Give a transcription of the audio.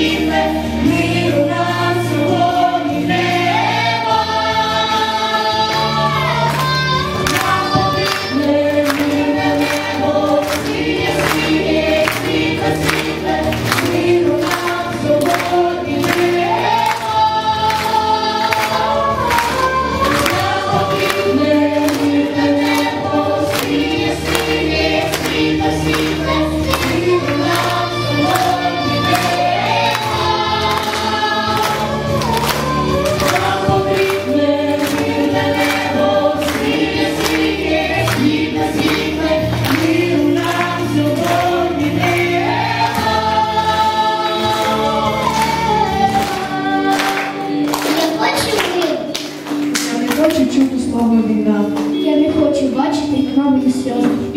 Musimy, my кого віддав. Я не хочу бачити, як мамині сльози.